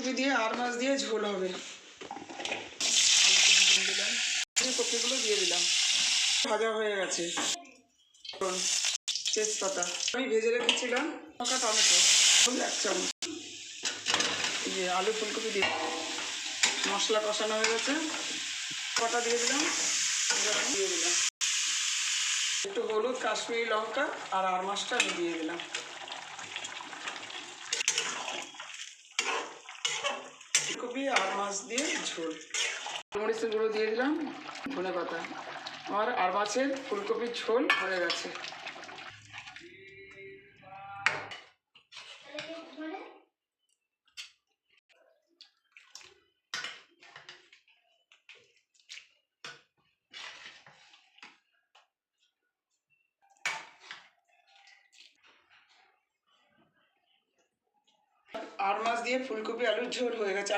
ফুলকপি দিয়ে আর মাছ দিয়ে ঝোল হবে। দিলাম কপিগুলো দিয়ে দিলাম। ভাজা হয়ে গেছে। তেজপাতা। আমি ভেজে রেখেছিলাম লঙ্কা, টমেটো। এক চামচ। এই যে আলু ফুলকপি দিয়ে মশলা কষানো হয়ে গেছে। কটা দিয়ে দিলাম? দিয়ে দিলাম। একটু হলুদ, কাশ্মীরি লঙ্কা আর আর মাছটা আমি দিয়ে দিলাম। ফুলকপি আর মাছ দিয়ে ঝোল। মরিচের গুঁড়ো দিয়ে দিলাম ধনে পাতা। আমার আর মাছের ফুলকপির ঝোল হয়ে গেছে। আর মাছ দিয়ে ফুলকপি আলুর ঝোল হয়ে গেছে।